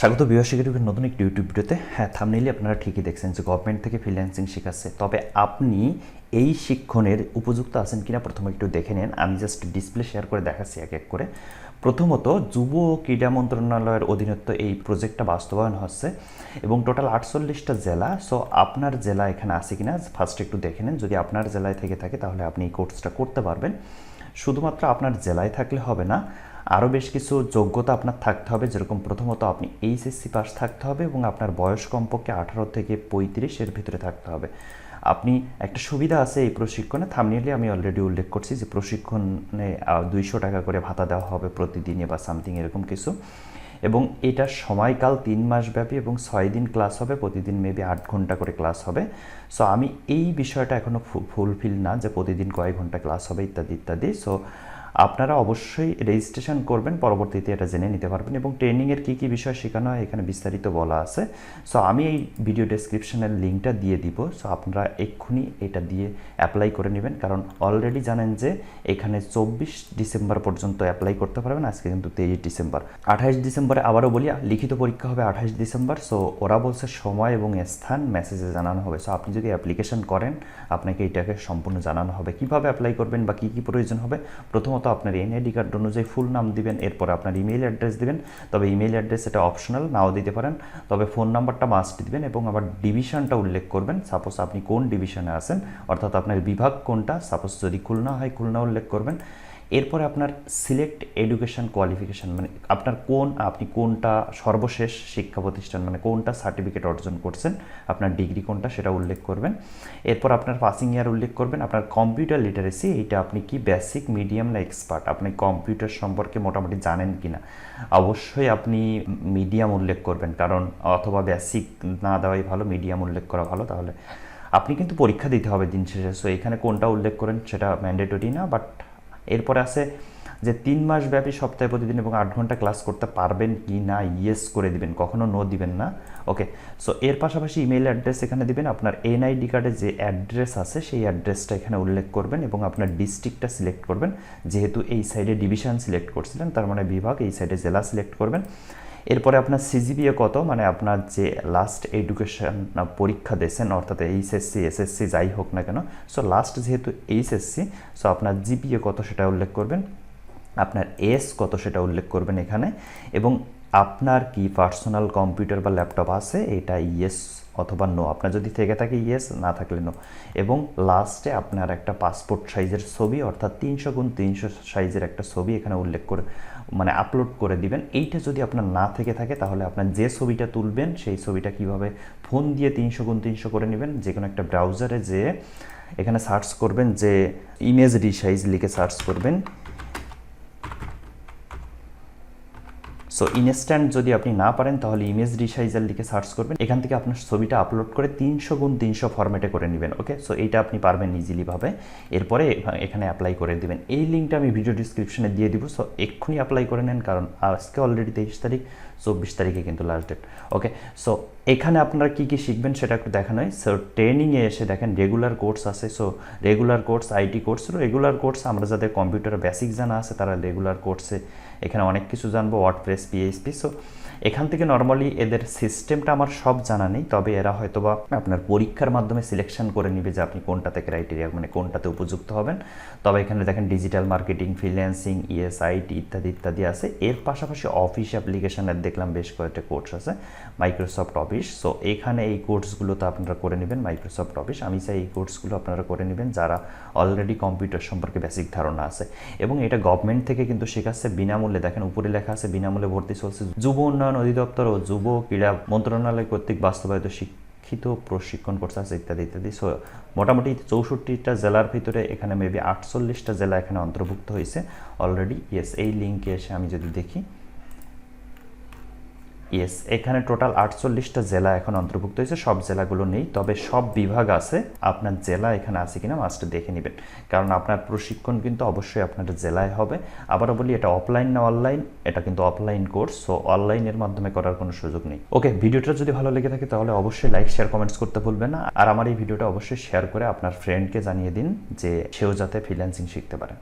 স্বাগত বিভাষিকের নতুন একটি ইউটিউব ভিডিওতে। হ্যাঁ থামনেইলে আপনারা ঠিকই দেখছেন যে গভর্নমেন্ট থেকে ফ্রিল্যান্সিং শেখাচ্ছে। তবে আপনি এই শিক্ষণের উপযুক্ত আছেন কিনা প্রথমে একটু দেখে নেন। আমি জাস্ট ডিসপ্লে শেয়ার করে দেখাচ্ছি এক এক করে। প্রথমত, যুব ক্রীড়া মন্ত্রণালয়ের অধীনস্থ এই প্রজেক্টটা বাস্তবায়ন হচ্ছে এবং টোটাল আটচল্লিশটা জেলা। সো আপনার জেলা এখানে আছে কিনা ফার্স্ট একটু দেখে নেন। যদি আপনার জেলায় থেকে থাকে, তাহলে আপনি এই কোর্সটা করতে পারবেন। শুধুমাত্র আপনার জেলায় থাকলে হবে না আরও বেশ কিছু যোগ্যতা আপনার থাকতে হবে, যেরকম প্রথমত আপনি এইচএসসি পাস থাকতে হবে এবং আপনার বয়স কমপক্ষে আঠারো থেকে পঁয়ত্রিশের ভিতরে থাকতে হবে। আপনি একটা সুবিধা আছে এই প্রশিক্ষণে থামনিলে আমি অলরেডি উল্লেখ করছি যে প্রশিক্ষণে দুইশো টাকা করে ভাতা দেওয়া হবে প্রতিদিনে বা সামথিং এরকম কিছু। এবং এটার সময়কাল তিন মাস ব্যাপী এবং ছয় দিন ক্লাস হবে, প্রতিদিন মেবি আট ঘণ্টা করে ক্লাস হবে। সো আমি এই বিষয়টা এখনও ফুলফিল না যে প্রতিদিন কয়েক ঘণ্টা ক্লাস হবে ইত্যাদি ইত্যাদি। সো আপনারা অবশ্যই রেজিস্ট্রেশন করবেন, পরবর্তীতে এটা জেনে নিতে পারবেন এবং ট্রেনিংয়ের কী কী বিষয় শেখানো হয় এখানে বিস্তারিত বলা আছে। সো আমি এই ভিডিও ডেসক্রিপশনের লিঙ্কটা দিয়ে দিব। সো আপনারা এক্ষুনি এটা দিয়ে অ্যাপ্লাই করে নেবেন। কারণ অলরেডি জানেন যে এখানে চব্বিশ ডিসেম্বর পর্যন্ত অ্যাপ্লাই করতে পারবেন। আজকে কিন্তু তেইশ ডিসেম্বর। আঠাইশ ডিসেম্বরে আবারও বলি, লিখিত পরীক্ষা হবে আঠাইশ ডিসেম্বর। সো ওরা বলছে সময় এবং স্থান মেসেজে জানানো হবে। সো আপনি যদি অ্যাপ্লিকেশন করেন, আপনাকে এটাকে সম্পূর্ণ জানানো হবে। কীভাবে অ্যাপ্লাই করবেন বা কী কী প্রয়োজন হবে? প্রথমত আপনার এনআইডি কার্ড অনুযায়ী ফুল নাম দিবেন, এরপর আপনার ইমেইল অ্যাড্রেস দিবেন। তবে ইমেইল অ্যাড্রেস এটা অপশনাল নাও দিতে পারেন। তবে ফোন নাম্বারটা মাস্ট দিবেন এবং আবার ডিভিশনটা উল্লেখ করবেন। সাপোজ আপনি কোন ডিভিশনে আছেন, অর্থাৎ আপনার বিভাগ কোনটা সাপোজ যদি খুলনা হয়, খুলনা উল্লেখ করবেন। এরপরে আপনার সিলেক্ট এডুকেশন কোয়ালিফিকেশান মানে আপনার কোন, আপনি কোনটা সর্বশেষ শিক্ষা প্রতিষ্ঠান মানে কোনটা সার্টিফিকেট অর্জন করছেন, আপনার ডিগ্রি কোনটা সেটা উল্লেখ করবেন। এরপর আপনার পাসিং ইয়ার উল্লেখ করবেন, আপনার কম্পিউটার লিটারেসি এইটা আপনি কি বেসিক মিডিয়াম না এক্সপার্ট আপনি কম্পিউটার সম্পর্কে মোটামুটি জানেন কি না অবশ্যই আপনি মিডিয়াম উল্লেখ করবেন, কারণ অথবা বেসিক না দেওয়াই ভালো মিডিয়াম উল্লেখ করা ভালো, তাহলে। আপনি কিন্তু পরীক্ষা দিতে হবে দিন শেষে সো এখানে কোনটা উল্লেখ করেন সেটা ম্যান্ডেটরি না বাট এরপরে আছে যে তিন মাস ব্যাপী সপ্তাহে প্রতিদিন এবং আট ঘণ্টা ক্লাস করতে পারবেন কি না ইয়েস করে দিবেন, কখনো নো দিবেন না। ওকে সো এর পাশাপাশি ইমেল অ্যাড্রেস এখানে দিবেন, আপনার এনআইডি কার্ডে যে অ্যাড্রেস আছে সেই অ্যাড্রেসটা এখানে উল্লেখ করবেন এবং আপনার ডিস্ট্রিক্টটা সিলেক্ট করবেন। যেহেতু এই সাইডে ডিভিশন সিলেক্ট করছিলেন, তার মানে বিভাগ, এই সাইডে জেলা সিলেক্ট করবেন। এরপরে আপনার সিজিপিএ কত? মানে আপনার যে লাস্ট এডুকেশন পরীক্ষা দিয়েছেন, অর্থাৎ এইচএসসি এসএসসি যাই হোক না কেন সো লাস্ট যেহেতু এইচএসসি সো আপনার জিপিএ কত সেটা উল্লেখ করবেন? আপনার এস কত সেটা উল্লেখ করবেন এখানে? এবং আপনার কি পার্সোনাল কম্পিউটার বা ল্যাপটপ আছে? এটা ইয়েস অথবা নো আপনার যদি থেকে থাকে ইয়েস না থাকলে নো এবং লাস্টে আপনার একটা পাসপোর্ট সাইজের ছবি, অর্থাৎ তিনশো গুণ তিনশো সাইজের একটা ছবি এখানে উল্লেখ করে মানে আপলোড করে দিবেন। এইটা যদি আপনার না থেকে থাকে, তাহলে আপনার যে ছবিটা তুলবেন, সেই ছবিটা কীভাবে ফোন দিয়ে তিনশো গুণ তিনশো করে নেবেন? যে কোনো একটা ব্রাউজারে যে এখানে সার্চ করবেন, যে ইমেজ রিসাইজ লিখে সার্চ করবেন। সো ইনস্ট্যান্ট যদি আপনি না পারেন, তাহলে ইমেজ রিসাইজার লিখে সার্চ করবেন। এখান থেকে আপনার ছবিটা আপলোড করে তিনশো গুণ তিনশো ফরম্যাটে করে নেবেন ওকে সো এইটা আপনি পারবেন ইজিলিভাবে এরপরে এখানে অ্যাপ্লাই করে দেবেন। এই লিঙ্কটা আমি ভিডিও ডিসক্রিপশনে দিয়ে দিব সো এক্ষুনি অ্যাপ্লাই করে নেন, কারণ আজকে অলরেডি তেইশ তারিখ, চব্বিশ তারিখে কিন্তু লাস্ট ডেট ওকে সো এখানে আপনারা কী কী শিখবেন সেটা একটু দেখানো হয় সো ট্রেনিংয়ে এসে দেখেন রেগুলার কোর্স আছে। So regular course IT course regular course আমরা যাদের কম্পিউটার বেসিক জানা আছে, তারা রেগুলার কোর্সে এখানে অনেক কিছু জানব। ওয়ার্ড প্রেস পিএইচপি সো এখান থেকে নর্মালি এদের সিস্টেমটা আমার সব জানা নেই, তবে এরা হয়তো বা আপনার পরীক্ষার মাধ্যমে সিলেকশন করে নিবে যে আপনি কোনটাতে ক্রাইটেরিয়া মানে কোনটাতে উপযুক্ত হবেন। তবে এখানে দেখেন ডিজিটাল মার্কেটিং ফ্রিল্যান্সিং ইএসআইটি ইত্যাদি ইত্যাদি আছে। এর পাশাপাশি অফিস অ্যাপ্লিকেশনের দেখলাম বেশ কয়েকটা কোর্স আছে মাইক্রোসফট অফিস সো এখানে এই কোর্সগুলো তো আপনারা করে নেবেন মাইক্রোসফট অফিস আমি চাই এই কোর্সগুলো আপনারা করে নেবেন যারা অলরেডি কম্পিউটার সম্পর্কে বেসিক ধারণা আছে। এবং এটা গভর্নমেন্ট থেকে কিন্তু শেখাচ্ছে। বিনামূল্যে দেখেন, উপরে লেখা আছে, বিনামূল্যে ভর্তি চলছে। যুব উন্নয়ন অধিদপ্তর ও যুব ক্রীড়া মন্ত্রণালয় কর্তৃক বাস্তবায়িত শিক্ষিত প্রশিক্ষণ কোর্স আছে ইত্যাদি ইত্যাদি। সো মোটামুটি চৌষট্টিটা জেলার ভিতরে এখানে মেবি আটচল্লিশটা জেলা এখানে অন্তর্ভুক্ত হয়েছে অলরেডি ইয়েস এই লিঙ্কে এসে আমি যদি দেখি ইয়েস এখানে টোটাল আটচল্লিশটা জেলা এখন অন্তর্ভুক্ত হয়েছে। সব জেলাগুলো নেই, তবে সব বিভাগ আছে। আপনার জেলা এখানে আছে কিনা মাস্ট দেখে নেবেন। কারণ আপনার প্রশিক্ষণ কিন্তু অবশ্যই আপনার জেলায় হবে। আবারও বলি, এটা অফলাইন না অনলাইন এটা কিন্তু অফলাইন কোর্স সো অনলাইনের মাধ্যমে করার কোনো সুযোগ নেই। ওকে ভিডিওটা যদি ভালো লেগে থাকে তাহলে অবশ্যই লাইক শেয়ার কমেন্টস করতে ভুলবেন না। আর আমার এই ভিডিওটা অবশ্যই শেয়ার করে আপনার ফ্রেন্ডকে জানিয়ে দিন যে সেও যাতে ফ্রিল্যান্সিং শিখতে পারে।